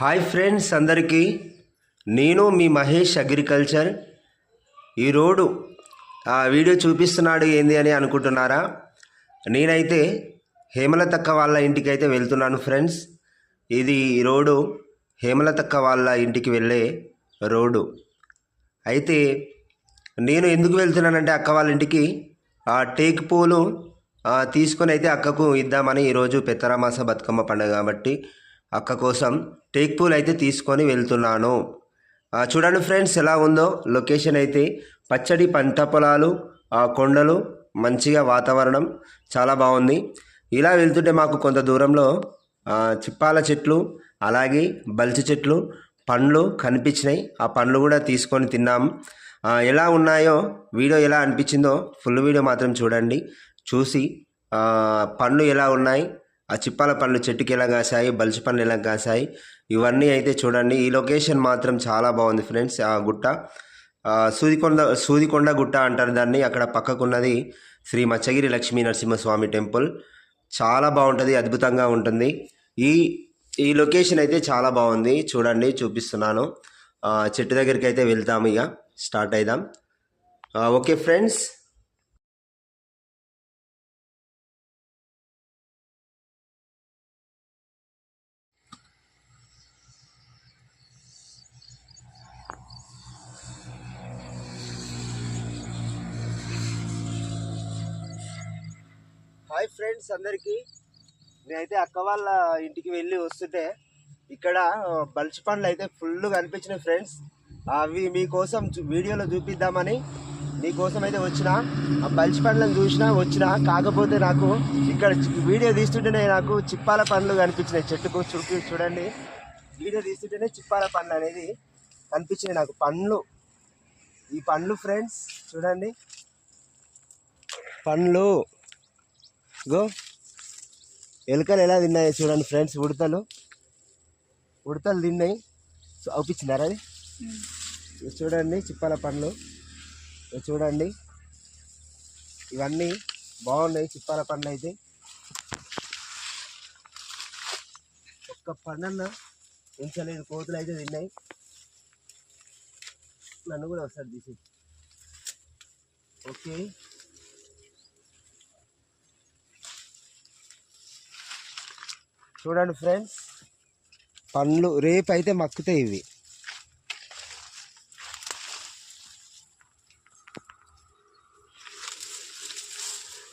Hi friends అందరికీ. నేను మీ Mahesh agriculture. ఈ ఆ వీడియో చూపిస్తున్నాడు ఏంది అని అనుకుంటున్నారా? నేనైతే హేమలతక్క వాళ్ళ ఇంటికి అయితే వెళ్తున్నాను ఫ్రెండ్స్. ఇది ఈ రోడ్డు హేమలతక్క వాళ్ళ ఇంటికి వెళ్ళే రోడ్డు. అయితే నేను ఎందుకు వెళ్తున్నానంటే అక్క వాళ్ళ ఇంటికి ఆ టేక్ పూలు తీసుకొని అయితే అక్కకు ఇద్దామని ఈరోజు పెత్తరామాస బతుకమ్మ పండుగ కాబట్టి అక్క కోసం టేక్ పూల్ అయితే తీసుకొని వెళ్తున్నాను. చూడండి ఫ్రెండ్స్ ఎలా ఉందో. లొకేషన్ అయితే పచ్చడి పంట పొలాలు ఆ కొండలు మంచిగా వాతావరణం చాలా బాగుంది. ఇలా వెళ్తుంటే మాకు కొంత దూరంలో చిప్పాల చెట్లు అలాగే బల్చి చెట్లు పండ్లు కనిపించినాయి. ఆ పండ్లు కూడా తీసుకొని తిన్నాం. ఎలా ఉన్నాయో వీడియో ఎలా అనిపించిందో ఫుల్ వీడియో మాత్రం చూడండి. చూసి పండ్లు ఎలా ఉన్నాయి ఆ చిప్పాల పండ్లు చెట్టుకి ఎలా కాసాయి బల్చి పండ్లు ఎలా కాసాయి ఇవన్నీ అయితే చూడండి. ఈ లొకేషన్ మాత్రం చాలా బాగుంది ఫ్రెండ్స్ ఆ గుట్ట. సూదికొండ సూదికొండ గుట్ట అంటారు దాన్ని. అక్కడ పక్కకున్నది శ్రీ మచ్చగిరి లక్ష్మీ నరసింహస్వామి టెంపుల్. చాలా బాగుంటుంది అద్భుతంగా ఉంటుంది. ఈ ఈ లొకేషన్ అయితే చాలా బాగుంది. చూడండి చూపిస్తున్నాను. చెట్టు దగ్గరికి అయితే వెళ్తాము ఇక స్టార్ట్ అవుదాం ఓకే ఫ్రెండ్స్. హాయ్ ఫ్రెండ్స్ అందరికీ. నేనైతే అక్క వాళ్ళ ఇంటికి వెళ్ళి వస్తుంటే ఇక్కడ బల్చి పండ్లు అయితే ఫుల్ కనిపించినాయి ఫ్రెండ్స్. అవి మీకోసం వీడియోలో చూపిద్దామని మీకోసం అయితే వచ్చిన. ఆ బల్చి పండ్లను చూసిన వచ్చిన కాకపోతే నాకు ఇక్కడ వీడియో తీస్తుంటేనే నాకు చిప్పాల పండ్లు కనిపించినాయి. చెట్టుకు చుట్టూ చూడండి. వీడియో తీస్తుంటేనే చిప్పాల పండ్లు అనేది కనిపించినాయి నాకు. పండ్లు. ఈ పండ్లు ఫ్రెండ్స్ చూడండి. పండ్లు. గో. ఎలుకలు ఎలా తిన్నాయి చూడండి ఫ్రెండ్స్ ఉడతలు. ఉడతలు తిన్నాయి. సో అవుపించినారా అది? చూడండి చిప్పాల పండ్లు. చూడండి. ఇవన్నీ బాగున్నాయి చిప్పాల పండ్లు అయితే. ఒక్క పండన్న ఉంచలేదు కోతులు అయితే తిన్నాయి. నన్ను కూడా ఒకసారి తీసి ఓకే. చూడండి ఫ్రెండ్స్ పండ్లు రేపు అయితే మక్కుతాయి ఇవి.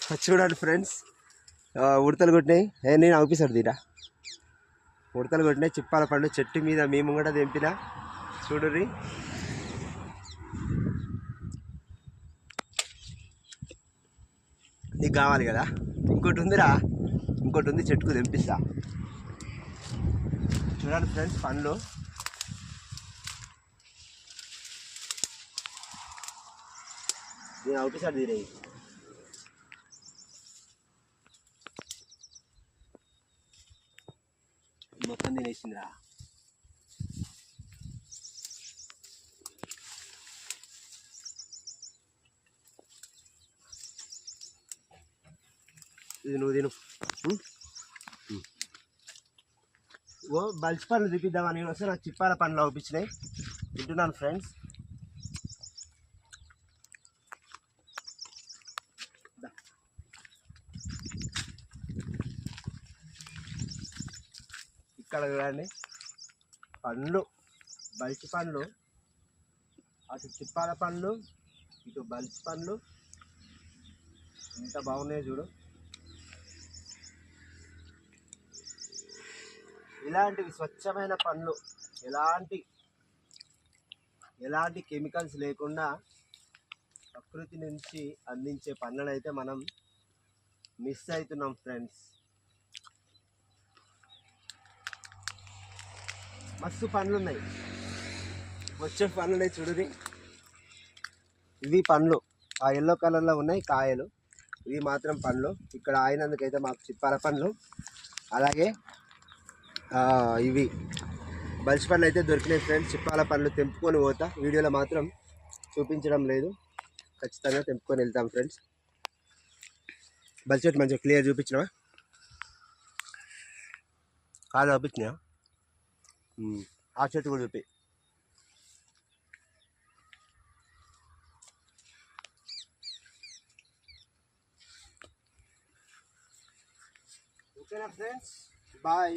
చూడండి ఫ్రెండ్స్ ఉడతలు కొట్టినాయి. నేను అవుపిస్తాడు తీరా. ఉడతలు కొట్టినాయి చిప్పాల పండు చెట్టు మీద మేము కూడా తెంపిన. చూడుర్రి. నీకు కావాలి కదా? ఇంకోటి ఉందిరా. ఇంకోటి ఉంది చెట్టుకు తెంపిస్తా. చూడండి ఫ్రెండ్స్ పండ్లు. నేను అవుట్ తీరే మొత్తం తినేసిందిరా. ఇది నువ్వు తిను. ఓ బల్చి పండ్లు చూపిద్దామని వస్తే నాకు చిప్పాల పండ్లు అవుపించినాయి. తింటున్నాను ఫ్రెండ్స్. ఇక్కడ చూడండి. పండ్లు బల్చి పండ్లు అటు చిప్పాల పండ్లు ఇటు బల్చి పండ్లు. ఎంత బాగున్నాయి చూడు. ఇలాంటివి స్వచ్ఛమైన పండ్లు ఎలాంటి ఎలాంటి కెమికల్స్ లేకుండా ప్రకృతి నుంచి అందించే పండ్లను అయితే మనం మిస్ అవుతున్నాం ఫ్రెండ్స్. మస్తు పండ్లు ఉన్నాయి వచ్చే పండ్లు ఉన్నాయి చూడుది. ఇవి పండ్లు. ఆ ఎల్లో కలర్లో ఉన్నాయి కాయలు. ఇవి మాత్రం పండ్లు. ఇక్కడ ఆయినందుకైతే మాకు చిప్పాల పండ్లు. అలాగే ఇవి. బలిసి పండ్లు అయితే దొరికినాయి ఫ్రెండ్స్. చిప్పాల పళ్ళు తెంపుకొని పోతా. వీడియోలో మాత్రం చూపించడం లేదు. ఖచ్చితంగా తెంపుకొని వెళ్తాం ఫ్రెండ్స్. బలిచెట్టు మంచిగా క్లియర్ చూపించినావా? కాదు చూపించినా ఆ చెట్టు కూడా చూపి. ఓకేనా ఫ్రెండ్స్? బాయ్.